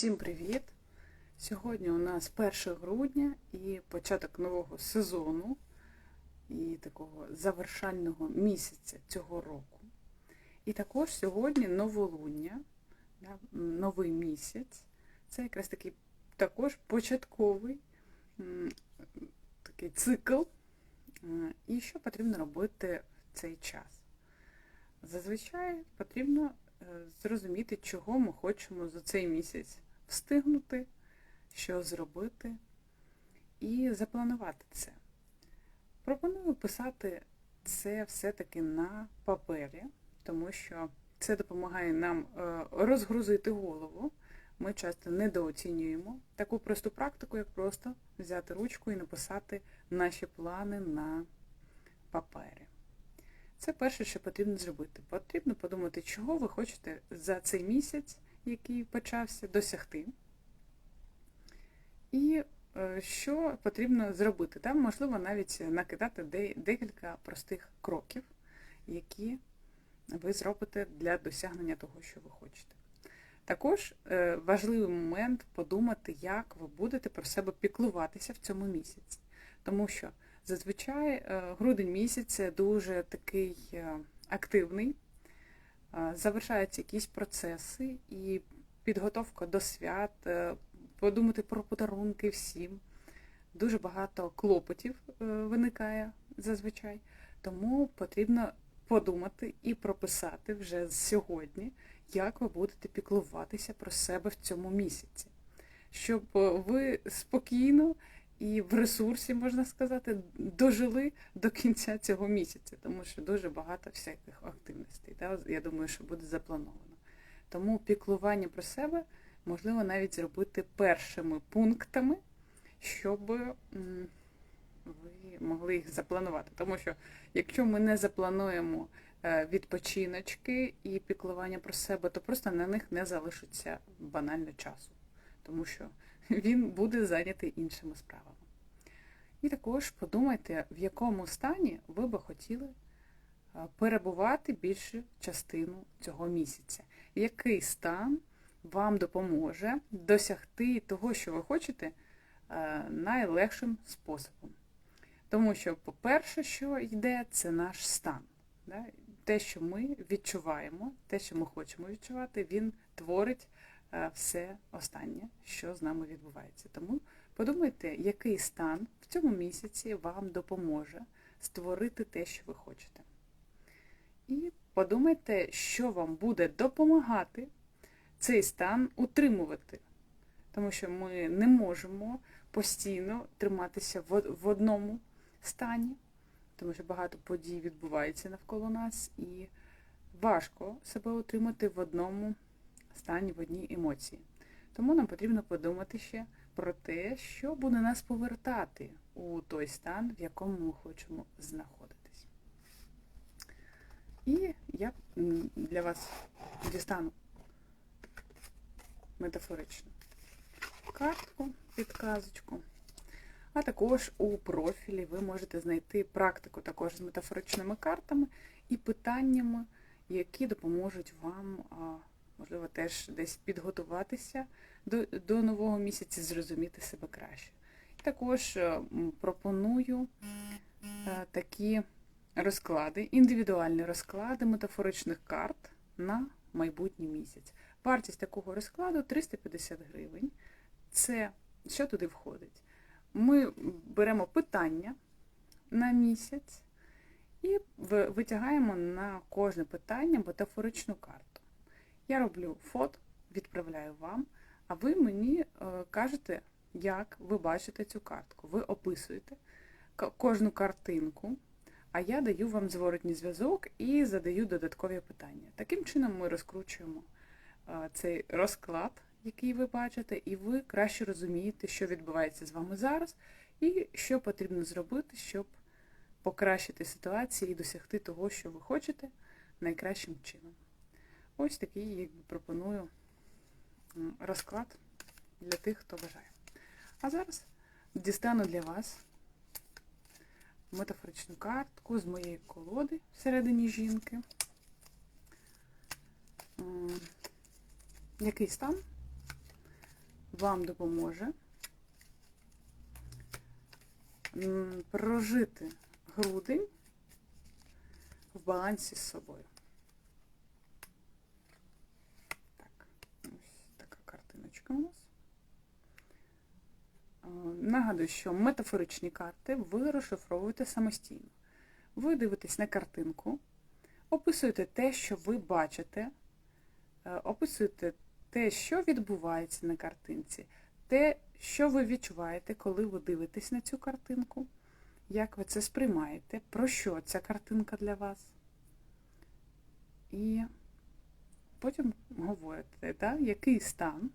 Всім привіт! Сьогодні у нас 1 грудня і початок нового сезону і такого завершального місяця цього року. І також сьогодні новолуння, новий місяць. Це якраз такий також початковий такий цикл. І що потрібно робити в цей час? Зазвичай потрібно е, зрозуміти, чого ми хочемо за цей місяць встигнути, що зробити, і запланувати це. Пропоную писати це все-таки на папері, тому що це допомагає нам е, розгрузити голову. Ми часто недооцінюємо таку просту практику, як просто взяти ручку і написати наші плани на папері. Це перше, що потрібно зробити. Потрібно подумати, чого ви хочете за цей місяць, який почався, досягти. І е, що потрібно зробити. Там, можливо, навіть накидати декілька простих кроків, які ви зробите для досягнення того, що ви хочете. Також е, важливий момент подумати, як ви будете про себе піклуватися в цьому місяці. Тому що зазвичай е, грудень місяць дуже такий активний, завершаються якісь процеси і підготовка до свят, е, подумати про подарунки всім. Дуже багато клопотів е, виникає зазвичай, тому потрібно подумати і прописати вже сьогодні, як ви будете піклуватися про себе в цьому місяці, щоб е, ви спокійно і в ресурсі, можна сказати, дожили до кінця цього місяця, тому що дуже багато всяких активностей. Да? Я думаю, що буде заплановано. Тому піклування про себе можливо навіть зробити першими пунктами, щоб ви могли їх запланувати. Тому що якщо ми не заплануємо е, відпочиночки і піклування про себе, то просто на них не залишиться банально часу, тому що він буде зайнятий іншими справами. І також подумайте, в якому стані ви би хотіли е, перебувати більшу частину цього місяця. Який стан вам допоможе досягти того, що ви хочете, е, найлегшим способом. Тому що, по-перше, що йде, це наш стан. Те, що ми відчуваємо, те, що ми хочемо відчувати, він творить все останнє, що з нами відбувається. Тому подумайте, який стан в цьому місяці вам допоможе створити те, що ви хочете. І подумайте, що вам буде допомагати цей стан утримувати. Тому що ми не можемо постійно триматися в в одному стані, тому що багато подій відбувається навколо нас, і важко себе утримати в одному стані, в одній емоції. Тому нам потрібно подумати ще про те, що буде нас повертати у той стан, в якому ми хочемо знаходитись. І я для вас дістану метафоричну картку, підказочку. А також у профілі ви можете знайти практику також з метафоричними картами і питаннями, які допоможуть вам, можливо, теж десь підготуватися до, до нового місяця, зрозуміти себе краще. Також е, пропоную е, такі розклади, індивідуальні розклади метафоричних карт на майбутній місяць. Вартість такого розкладу 350 гривень. Це що туди входить? Ми беремо питання на місяць і витягаємо на кожне питання метафоричну карту. Я роблю фото, відправляю вам, а ви мені е, кажете, як ви бачите цю картку. Ви описуєте кожну картинку, а я даю вам зворотній зв'язок і задаю додаткові питання. Таким чином ми розкручуємо е, цей розклад, який ви бачите, і ви краще розумієте, що відбувається з вами зараз, і що потрібно зробити, щоб покращити ситуацію і досягти того, що ви хочете, найкращим чином. Ось такий якби, пропоную розклад для тих, хто бажає. А зараз дістану для вас метафоричну картку з моєї колоди всередині жінки. Який стан вам допоможе прожити грудень в балансі з собою. Так, ось така картиночка у нас. Е, Нагадую, що метафоричні карти ви розшифровуєте самостійно. Ви дивитесь на картинку, описуєте те, що ви бачите, е, описуєте те, що відбувається на картинці, те, що ви відчуваєте, коли ви дивитесь на цю картинку, як ви це сприймаєте, про що ця картинка для вас. І потім говорите, да, який стан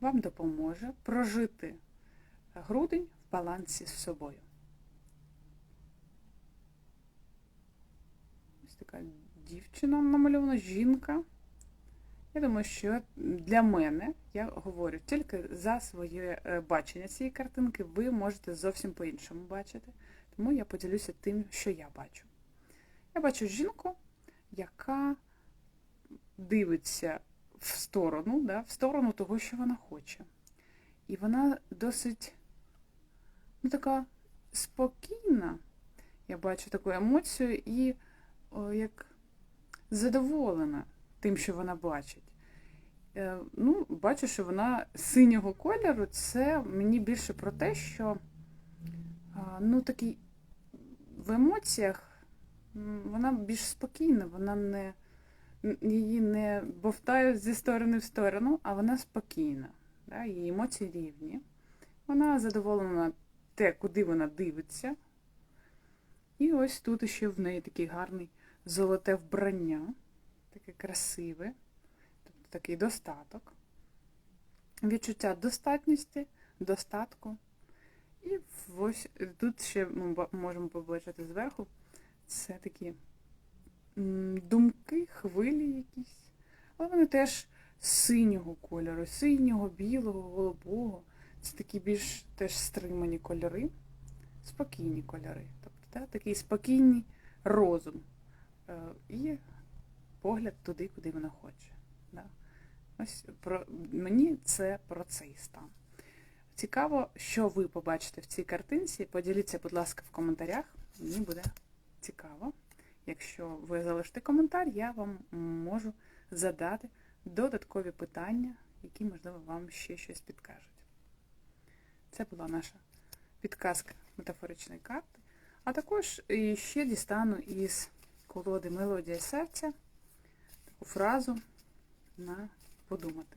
вам допоможе прожити грудень в балансі з собою. Ось така дівчина намальована, жінка. Я думаю, що для мене, я говорю тільки за своє е, бачення цієї картинки, ви можете зовсім по-іншому бачити. Тому я поділюся тим, що я бачу. Я бачу жінку, яка дивиться в сторону, да, в сторону того, що вона хоче. І вона досить ну, така спокійна. Я бачу таку емоцію і о, як задоволена тим, що вона бачить. Е, ну, бачу, що вона синього кольору, це мені більше про те, що ну, такий в емоціях вона більш спокійна, вона не її не бовтають зі сторони в сторону, а вона спокійна. Да? Її емоції рівні. Вона задоволена те, куди вона дивиться. І ось тут ще в неї такий гарний золоте вбрання, таке красиве, тобто такий достаток, відчуття достатності, достатку. І ось тут ще ми можемо побачити зверху, це такі думки, хвилі якісь. Але вони теж синього кольору, синього, білого, голубого. Це такі більш теж стримані кольори, спокійні кольори. Тобто да, такий спокійний розум е, і погляд туди, куди вона хоче. Да. Ось про, мені це про цей стан. Цікаво, що ви побачите в цій картинці. Поділіться, будь ласка, в коментарях. Мені буде цікаво. Якщо ви залишите коментар, я вам можу задати додаткові питання, які, можливо, вам ще щось підкажуть. Це була наша підказка метафоричної карти. А також ще дістану із колоди Мелодія серця таку фразу на подумати.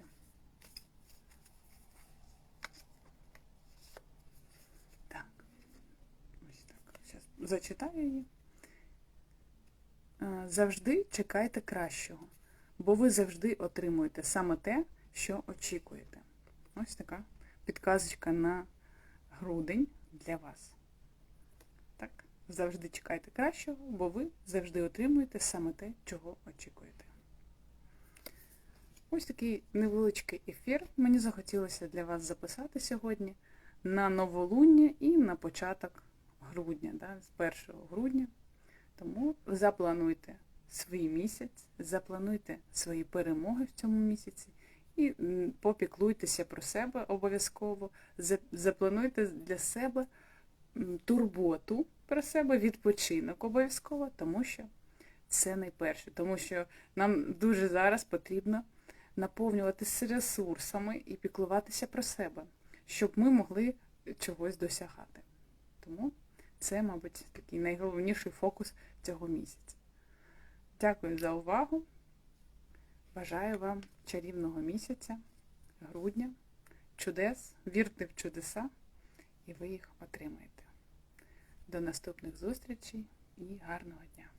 Так. Ось так. Зараз зачитаю її. Е, Завжди чекайте кращого, бо ви завжди отримуєте саме те, що очікуєте. Ось така підказочка на грудень для вас. Так, завжди чекайте кращого, бо ви завжди отримуєте саме те, чого очікуєте. Ось такий невеличкий ефір мені захотілося для вас записати сьогодні на новолуння і на початок грудня, да, з 1 грудня. Тому заплануйте свій місяць, заплануйте свої перемоги в цьому місяці і попіклуйтеся про себе обов'язково, заплануйте для себе турботу про себе, відпочинок обов'язково, тому що це найперше, тому що нам дуже зараз потрібно наповнюватися ресурсами і піклуватися про себе, щоб ми могли чогось досягати. Тому це, мабуть, такий найголовніший фокус цього місяця. Дякую за увагу. Бажаю вам чарівного місяця, грудня, чудес, вірте в чудеса, і ви їх отримаєте. До наступних зустрічей і гарного дня!